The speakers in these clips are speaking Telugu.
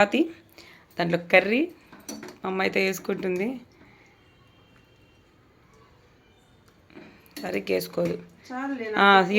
చపాతి దాంట్లో కర్రీ అమ్మ అయితే వేసుకుంటుంది. సరిగ్గా వేసుకోదు.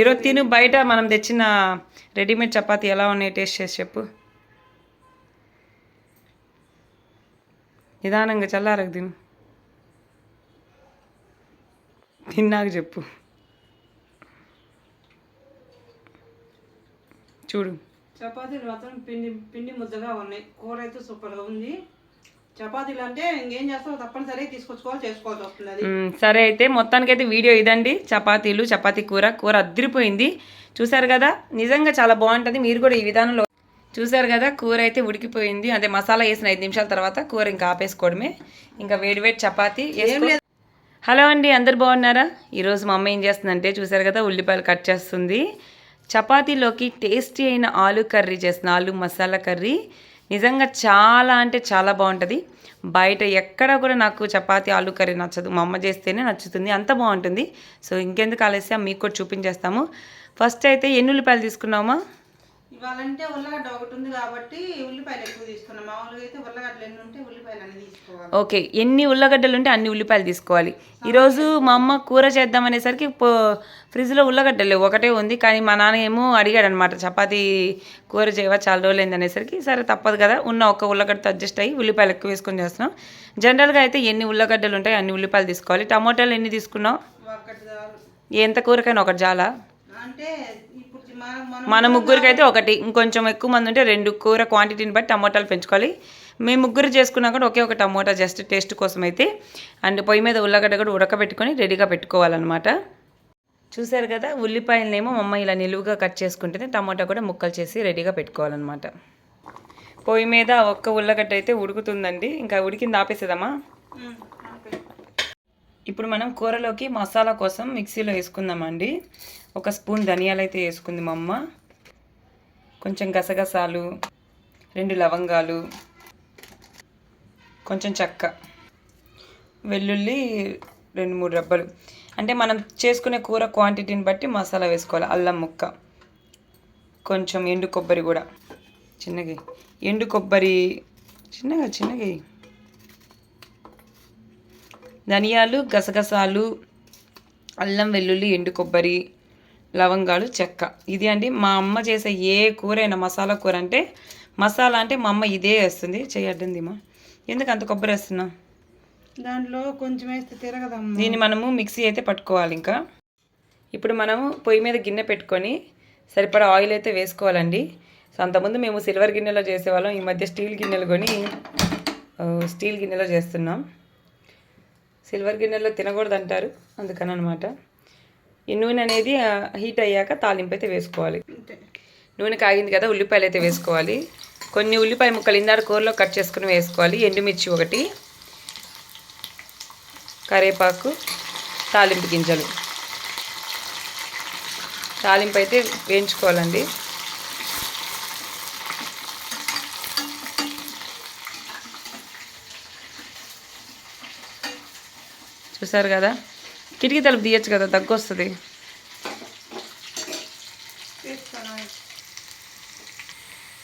ఈరోజు తిను బయట మనం తెచ్చిన రెడీమేడ్ చపాతి ఎలా ఉన్నాయి టేస్ట్ చేసి చెప్పు. నిదానంగా చల్లారకు తిను. తిన్నాక చెప్పు. చూడు. చపాతీలు మాత్రం పిండి పిండి ముద్దగా ఉన్నాయి. కూర అయితే సూపర్గా ఉంది. చపాతీలు అంటే ఇంకేం చేస్తావు? తప్పనిసరిగా తీసుకొచ్చుకోవాలి చేసుకోవాల్సి వస్తుంది అది. సరే అయితే మొత్తానికైతే వీడియో ఇదండి. చపాతీలు చపాతీ కూర కూర అద్దరిపోయింది. చూసారు కదా? నిజంగా చాలా బాగుంటుంది. మీరు కూడా ఈ విధానంలో చూసారు కదా? కూర అయితే ఉడికిపోయింది. అదే మసాలా వేసిన ఐదు నిమిషాల తర్వాత కూర ఇంకా ఆపేసుకోవడమే. ఇంకా వేడి వేడి చపాతీ హలో అండి అందరు బాగున్నారా? ఈరోజు మా అమ్మ ఏం చేస్తుందంటే చూసారు కదా? ఉల్లిపాయలు కట్ చేస్తుంది. చపాతీలోకి టేస్టీ అయిన ఆలు కర్రీ చేసిన ఆలు మసాలా కర్రీ నిజంగా చాలా అంటే చాలా బాగుంటుంది. బయట ఎక్కడ కూడా నాకు చపాతీ ఆలు కర్రీ నచ్చదు. మా అమ్మ చేస్తేనే నచ్చుతుంది. అంత బాగుంటుంది. సో ఇంకెందుకు ఆలస్యం? మీకు కూడా చూపించేస్తాము. ఫస్ట్ అయితే ఎన్ని ఉల్లిపాయలు తీసుకున్నామా ఇవాళంటే ఉల్లగడ్డ ఒకటి ఉంది కాబట్టి ఉల్లిపాయలు ఎక్కువ తీసుకున్నాం. మామూలుగా అయితే ఉల్లగడ్డలు ఎన్ని ఉంటే ఉల్లిపాయలు అన్ని తీసుకోవాలి. ఓకే ఎన్ని ఉల్లగడ్డలు ఉంటే అన్ని ఉల్లిపాయలు తీసుకోవాలి. ఈరోజు మా అమ్మ కూర చేద్దాం అనేసరికి ఫ్రిడ్జ్లో ఉల్లగడ్డలు ఒకటే ఉంది కానీ మా నాన్న ఏమో అడిగాడు అనమాట చపాతీ కూర చేయవా? చాలా రోజులైంది అనేసరికి సరే తప్పదు కదా ఉన్న ఒక ఉల్లగడ్డతో అడ్జస్ట్ అయ్యి ఉల్లిపాయలు ఎక్కువ వేసుకొని చేస్తున్నాం. జనరల్గా అయితే ఎన్ని ఉల్లగడ్డలు ఉంటాయి అన్ని ఉల్లిపాయలు తీసుకోవాలి. టమోటాలు ఎన్ని తీసుకున్నాం ఒకటి చాలు. ఎంత కూరకైనా ఒకటి చాలా అంటే మనం మనం మన ముగ్గురికి అయితే ఒకటి. ఇంకొంచెం ఎక్కువ మంది ఉంటే రెండు కూర క్వాంటిటీని బట్టి టమోటాలు పెంచుకోవాలి. మేము ముగ్గురు చేసుకున్నా కూడా ఒకే ఒక టమోటా జస్ట్ టేస్ట్ కోసం అయితే అండ్ పొయ్యి మీద ఉల్లగడ్డ కూడా ఉడకబెట్టుకొని రెడీగా పెట్టుకోవాలన్నమాట. చూసారు కదా ఉల్లిపాయలనేమో మా అమ్మ ఇలా నిలువుగా కట్ చేసుకుంటేనే టమోటా కూడా ముక్కలు చేసి రెడీగా పెట్టుకోవాలన్నమాట. పొయ్యి మీద ఒక్క ఉల్లగడ్డ అయితే ఉడుకుతుందండి. ఇంకా ఉడికింది ఆపేసేదమ్మా. ఇప్పుడు మనం కూరలోకి మసాలా కోసం మిక్సీలో వేసుకుందామండి. ఒక స్పూన్ ధనియాలు అయితే వేసుకుంది మా అమ్మ. కొంచెం గసగసాలు రెండు లవంగాలు కొంచెం చెక్క వెల్లుల్లి రెండు మూడు రబ్బలు. అంటే మనం చేసుకునే కూర క్వాంటిటీని బట్టి మసాలా వేసుకోవాలి అల్లం ముక్క కొంచెం ఎండు కొబ్బరి కూడా. చిన్నగా ఎండు కొబ్బరి చిన్నగా చిన్నగా ధనియాలు గసగసాలు అల్లం వెల్లుల్లి ఎండు కొబ్బరి లవంగాలు చెక్క. ఇది అండి మా అమ్మ చేసే ఏ కూర అయినా మసాలా కూర అంటే మసాలా అంటే మా అమ్మ ఇదే వేస్తుంది. చేయడ్డింది మా ఎందుకు అంత కొబ్బరి వేస్తున్నా? దాంట్లో కొంచెం వేస్తే తిరగదమ్మా. దీన్ని మనము మిక్సీ అయితే పట్టుకోవాలి ఇంకా. ఇప్పుడు మనము పొయ్యి మీద గిన్నె పెట్టుకొని సరిపడా ఆయిల్ అయితే వేసుకోవాలండి. సో అంతకుముందు మేము సిల్వర్ గిన్నెలో చేసేవాళ్ళం. ఈ మధ్య స్టీల్ గిన్నెలు కొని స్టీల్ గిన్నెలో చేస్తున్నాం. సిల్వర్ గిన్నెలో తినకూడదు అంటారు అందుకని అనమాట ఈ నూనె అనేది హీట్ అయ్యాక తాలింపు అయితే వేసుకోవాలి. నూనె కాగింది కదా ఉల్లిపాయలు అయితే వేసుకోవాలి. కొన్ని ఉల్లిపాయ ముక్కలు ఇందాక కూరలో కట్ చేసుకుని వేసుకోవాలి. ఎండుమిర్చి ఒకటి కరివేపాకు తాలింపు గింజలు. తాలింపు అయితే వేయించుకోవాలండి. చూసారు కదా? కిటికీ తలుపు తీయచ్చు కదా దగ్గు వస్తుంది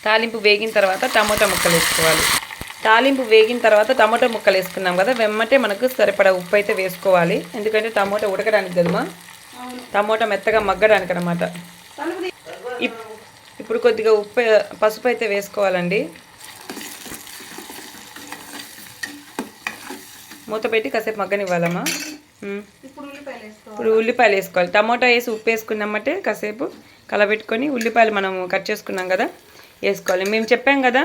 తాలింపు వేగిన తర్వాత టమాటా ముక్కలు వేసుకోవాలి. తాలింపు వేగిన తర్వాత టమాటా ముక్కలు వేసుకున్నాం కదా వెమ్మటే మనకు సరిపడా ఉప్పు అయితే వేసుకోవాలి. ఎందుకంటే టమాటా ఉడకడానికి కదమ్మా టమాటా మెత్తగా మగ్గడానికి అనమాట ఇప్పుడు కొద్దిగా ఉప్పు పసుపు అయితే వేసుకోవాలండి. మూత పెట్టి కాసేపు మగ్గనివ్వాలమ్మా. ఇప్పుడు ఉల్లిపాయలు వేసుకోవాలి? టమాటా వేసి ఉప్పు వేసుకున్నామంటే కాసేపు కలబెట్టుకొని ఉల్లిపాయలు మనం కట్ చేసుకున్నాం కదా వేసుకోవాలి. మేము చెప్పాం కదా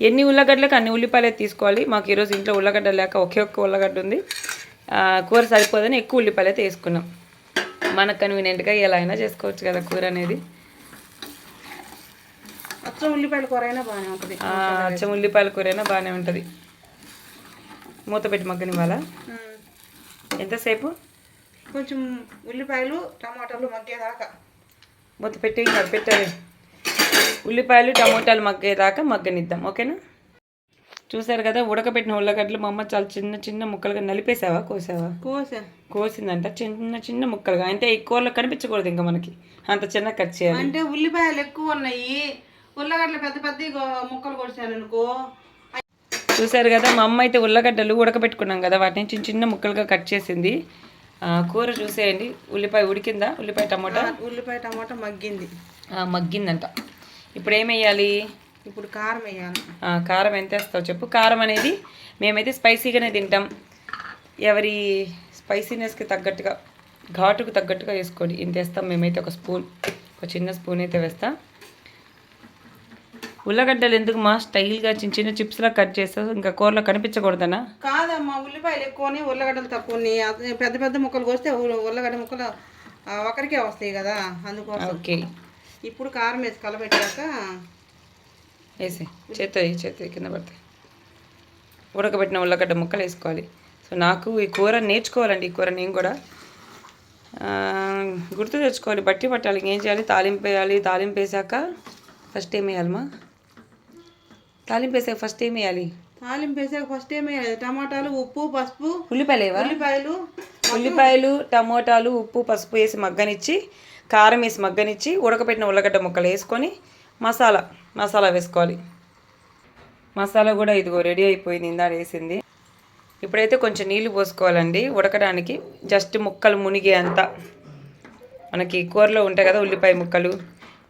ఎన్ని ఉల్లగడ్డలకు అన్ని ఉల్లిపాయలు తీసుకోవాలి. మాకు ఈరోజు ఇంట్లో ఉల్లగడ్డ లేక ఒకే ఒక్క ఉల్లగడ్డ ఉంది. కూర సరిపోదని ఎక్కువ ఉల్లిపాయలు అయితే వేసుకున్నాం మనకు కన్వీనియంట్గా ఎలా అయినా చేసుకోవచ్చు కదా కూర అనేది. అచ్చం ఉల్లిపాయల కూర అయినా బాగానే ఉంటుంది. అచ్చం ఉల్లిపాయల కూర అయినా బాగానే ఉంటుంది. మూత పెట్టి మగ్గనివ్వాలా? ఉమ్. ఎంతసేపు? కొంచెం ఉల్లిపాయలు టమాటాలు మగ్గేదాకా. మూత పెట్టి పెట్టాలి. ఉల్లిపాయలు టమోటాలు మగ్గేదాకా మగ్గనిద్దాం ఓకేనా? చూసారు కదా ఉడకబెట్టిన ఉల్లగడ్డలు మా అమ్మ చాలా చిన్న చిన్న ముక్కలుగా నలిపేసావా కోసావా? కోసా. కోసిందంట చిన్న చిన్న ముక్కలుగా. అంటే ఈ కూరలో కనిపించకూడదు ఇంకా మనకి. అంత చిన్న కట్ చేయాలి. అంటే ఉల్లిపాయలు ఎక్కువ ఉన్నాయి. ఉల్లగడ్డలు పెద్ద పెద్ద ముక్కలు కొడిచాను అనుకో. చూసారు కదా మా అమ్మ అయితే ఉల్లగడ్డలు ఉడకబెట్టుకున్నాం కదా వాటిని చిన్న చిన్న ముక్కలుగా కట్ చేసింది. కూర చూసేయండి. ఉల్లిపాయ ఉడికిందా? ఉల్లిపాయ టమోటా? ఉల్లిపాయ టమాటా మగ్గింది. మగ్గిందంట. ఇప్పుడు ఏం వేయాలి? ఇప్పుడు కారం వేయాలి. కారం ఎంత వేస్తావు చెప్పు. కారం అనేది మేమైతే స్పైసీగానే తింటాం. ఎవరి స్పైసీనెస్కి తగ్గట్టుగా ఘాటుకు తగ్గట్టుగా వేసుకోండి. ఇంత వేస్తాం మేమైతే ఒక స్పూన్ ఒక చిన్న స్పూన్ అయితే వేస్తాం. ఉల్లగడ్డలు ఎందుకు మా స్టైల్గా చిన్న చిన్న చిప్స్లా కట్ చేస్తావు ఇంకా కూరలో కనిపించకూడదనా? కాదమ్మా ఉల్లిపాయలు ఎక్కువని ఉల్లగడ్డలు తక్కువని అదే పెద్ద పెద్ద ముక్కలు కోస్తే ఉల్ల- ఉల్లగడ్డ ముక్కలు ఒకరికే వస్తాయి కదా అందుకోసం. ఓకే. ఇప్పుడు కారం వేసి కలబెట్టాక వేసి చేత చేత కింద పడతాయి. ఉడకబెట్టిన ఉల్లగడ్డ ముక్కలు వేసుకోవాలి. సో నాకు ఈ కూర నేర్చుకోవాలండి ఈ కూర నేను కూడా. గుర్తు తెచ్చుకోవాలి బట్టి పట్టాలి ఇంకేం చేయాలి తాలింపు వేయాలి తాలింపు వేసాక ఫస్ట్ ఏం వేయాలమ్మా? తాలింపు వేసాక ఫస్ట్ ఏం వేయాలి? తాలింపు వేసాక ఫస్ట్ ఏమి టమాటాలు ఉప్పు పసుపు ఉల్లిపాయలు ఉల్లిపాయలు ఉల్లిపాయలు టమోటాలు ఉప్పు పసుపు వేసి మగ్గనిచ్చి కారం వేసి మగ్గనిచ్చి ఉడకపెట్టిన ఉల్లగడ్డ ముక్కలు వేసుకొని మసాలా మసాలా వేసుకోవాలి. మసాలా కూడా ఇదిగో రెడీ అయిపోయింది ఇందాడ వేసింది. ఇప్పుడైతే కొంచెం నీళ్ళు పోసుకోవాలండి. ఉడకడానికి జస్ట్ ముక్కలు మునిగే అంత. మనకి కూరలో ఉంటాయి కదా ఉల్లిపాయ ముక్కలు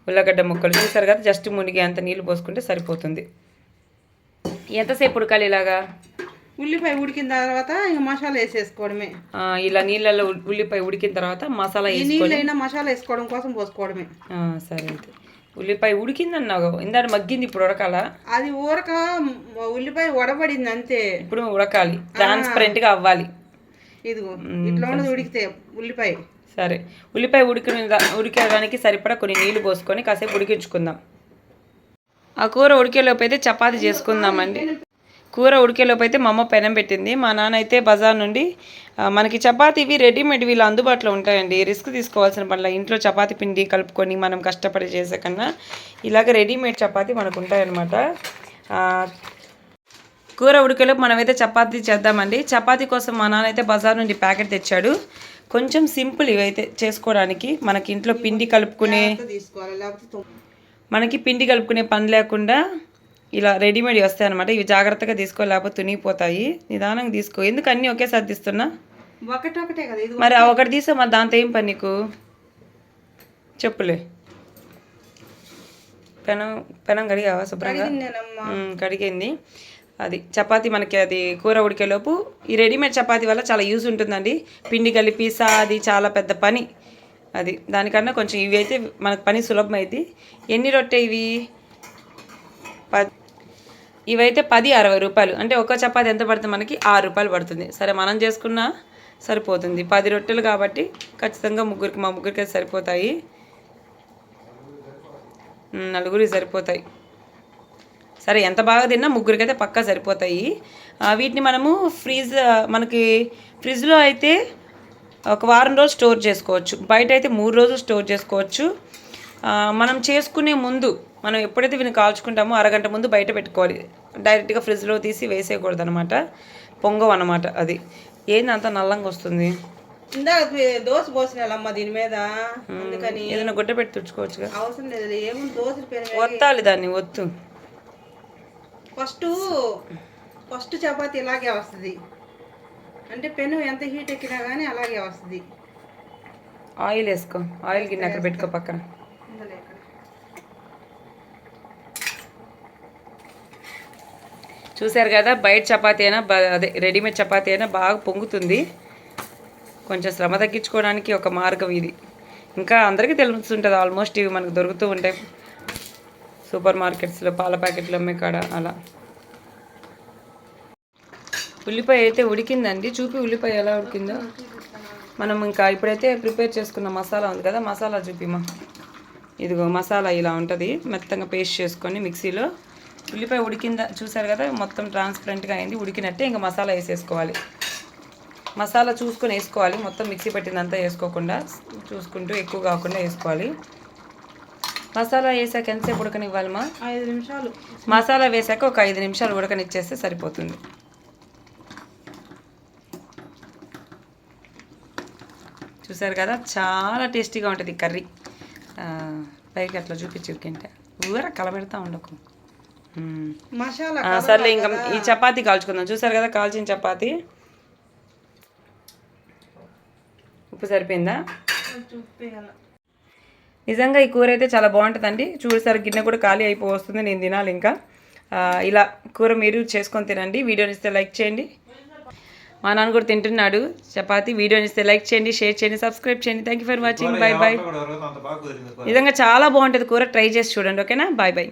ఉల్లగడ్డ ముక్కలు. చూసారు కదా? జస్ట్ మునిగే అంత నీళ్ళు పోసుకుంటే సరిపోతుంది. ఎంతసేపు ఉడకాలి ఇలాగా? ఉల్లిపాయ ఉడికిన తర్వాత ఇంకా మసాలా వేసేసుకోవడమే. ఇలా నీళ్ళల్లో ఉల్- ఉల్లిపాయ ఉడికిన తర్వాత మసాలా నీళ్ళైనా మసాలా వేసుకోవడం కోసం పోసుకోవడమే. ఆ, సరే అయితే. ఉల్లిపాయ ఉడికిందన్నావు. ఇందాక మగ్గింది ఇప్పుడు ఉడకాల? అది ఊరక ఉల్లిపాయ వడబడింది అంతే. ఇప్పుడు ఉడకాలి. ట్రాన్స్పరెంట్గా అవ్వాలి. ఇదిగో ఇట్లా ఉన్నది ఉడికితే ఉల్లిపాయ. సరే. ఉల్లిపాయ ఉడికిన ఉడికేదానికి సరిపడా కొన్ని నీళ్ళు పోసుకొని కాసేపు ఉడికించుకుందాం. ఆ కూర ఉడికేలోపు అయితే చపాతి చేసుకుందామండి. కూర ఉడికేలోపు అయితే మా అమ్మ పెనం పెట్టింది. మా నాన్న అయితే బజార్ నుండి మనకి చపాతీ ఇవి రెడీమేడ్ వీళ్ళు అందుబాటులో ఉంటాయండి. రిస్క్ తీసుకోవాల్సిన పనుల ఇంట్లో చపాతీ పిండి కలుపుకొని మనం కష్టపడి చేసే కన్నా ఇలాగ రెడీమేడ్ చపాతీ మనకు ఉంటాయన్నమాట. కూర ఉడికేలోపు మనమైతే చపాతీ చేద్దామండి. చపాతీ కోసం మా నాన్న అయితే బజార్ నుండి ప్యాకెట్ తెచ్చాడు. కొంచెం సింపుల్ ఇవైతే చేసుకోవడానికి మనకి ఇంట్లో పిండి కలుపుకునే తీసుకోవాలి. మనకి పిండి కలుపుకునే పని లేకుండా ఇలా రెడీమేడ్ వస్తాయి అనమాట ఇవి జాగ్రత్తగా తీసుకో లేకపోతే తునిగిపోతాయి. నిదానంగా తీసుకో. ఎందుకు అన్నీ ఒకేసారి తీస్తున్నా? ఒకటొకటే కదా ఇది మరి ఒకటి. తీసా మరి దాంతో ఏం పని నీకు? చెప్పులే. పెనం పెనం కడిగావా శుభ్రంగా? కడిగింది. అది చపాతి మనకి అది కూర ఉడికేలోపు ఈ రెడీమేడ్ చపాతీ వల్ల చాలా యూజ్ ఉంటుందండి. పిండి కలిపి అది చాలా పెద్ద పని. అది. దానికన్నా కొంచెం ఇవి అయితే మనకు పని సులభమైంది ఎన్ని రొట్టె ఇవి? పది ఇవైతే పది అరవై రూపాయలు. అంటే ఒక చపాతి ఎంత పడుతుంది మనకి ఆరు రూపాయలు పడుతుంది. సరే మనం చేసుకున్నా సరిపోతుంది. పది రొట్టెలు కాబట్టి ఖచ్చితంగా ముగ్గురికి మా ముగ్గురికి అయితే సరిపోతాయి. నలుగురికి సరిపోతాయి. సరే ఎంత బాగా తిన్నా ముగ్గురికి అయితే పక్కా సరిపోతాయి. వీటిని మనము ఫ్రీజ్ మనకి ఫ్రిడ్జ్లో అయితే ఒక వారం రోజులు స్టోర్ చేసుకోవచ్చు. బయట అయితే మూడు రోజులు స్టోర్ చేసుకోవచ్చు. మనం చేసుకునే ముందు మనం ఎప్పుడైతే వీటిని కాల్చుకుంటామో అరగంట ముందు బయట పెట్టుకోవాలి. డైరెక్ట్గా ఫ్రిడ్జ్లో తీసి వేసేయకూడదు అనమాట పొంగవు అనమాట అది. ఏంది అంత నల్లంగా వస్తుంది? దోశ పోసినాలమ్మ దీని మీద. అందుకని. ఏదైనా గుడ్డ పెట్టి తుడుచుకోవచ్చుగా. అవసరం లేదు ఏముంది ఒత్తాలి దాన్ని ఒత్తు. ఫస్ట్ ఫస్ట్ చపాతి ఇలాగే వస్తుంది. అంటే పెను ఎంత హీట్ ఎక్కినా కానీ అలాగే వస్తుంది. ఆయిల్ వేసుకో. ఆయిల్ గిన్నె అక్కడ పెట్టుకో పక్కన. చూశారు కదా బయట చపాతీ అయినా బ- అదే రెడీమేడ్ చపాతీ అయినా బాగా పొంగుతుంది. కొంచెం శ్రమ తగ్గించుకోవడానికి ఒక మార్గం ఇది. ఇంకా అందరికీ తెలుస్తుంటుంది ఆల్మోస్ట్ ఇవి మనకు దొరుకుతూ ఉంటాయి. సూపర్ మార్కెట్స్లో పాల ప్యాకెట్లు అమ్మే కాడ అలా. ఉల్లిపాయ అయితే ఉడికిందండి. చూపి ఉల్లిపాయ ఎలా ఉడికిందో. మనం ఇంకా ఇప్పుడైతే ప్రిపేర్ చేసుకున్న మసాలా ఉంది కదా మసాలా చూపిమా. ఇదిగో మసాలా ఇలా ఉంటుంది. మెత్తంగా పేస్ట్ చేసుకొని మిక్సీలో ఉల్లిపాయ ఉడికిందా చూసారు కదా మొత్తం ట్రాన్స్పరెంట్గా అయింది. ఉడికినట్టే ఇంకా మసాలా వేసేసుకోవాలి. మసాలా చూసుకొని వేసుకోవాలి. మొత్తం మిక్సీ పట్టిందంతా వేసుకోకుండా చూసుకుంటూ ఎక్కువ కాకుండా వేసుకోవాలి. మసాలా వేసాక ఎంతసేపు ఉడకనివ్వాలమ్మా? ఐదు నిమిషాలు. మసాలా వేసాక ఒక ఐదు నిమిషాలు ఉడకనిచ్చేస్తే సరిపోతుంది. చూసారు కదా చాలా టేస్టీగా ఉంటుంది కర్రీ. పైకి అట్లా చూపించి ఉరికింటే ఊర కలబెడతా ఉండకు. సర్లే ఇంకా ఈ చపాతీ కాల్చుకుందాం. చూసారు కదా కాల్చిన చపాతీ? ఉప్పు సరిపోయిందా? నిజంగా ఈ కూర అయితే చాలా బాగుంటుందండి. చూసారు గిన్నె కూడా ఖాళీ అయిపోతుంది నేను తినాలి ఇంకా. ఇలా కూర మీరు చేసుకొని తినండి. వీడియోని ఇస్తే లైక్ చేయండి. మా నాన్న కూడా తింటున్నాడు. చపాతీ వీడియోని ఇస్తే లైక్ చేయండి షేర్ చేయండి సబ్స్క్రైబ్ చేయండి. Thank you for watching bye bye నిజంగా చాలా బాగుంటుంది కూర. ట్రై చేసి చూడండి ఓకేనా? Bye bye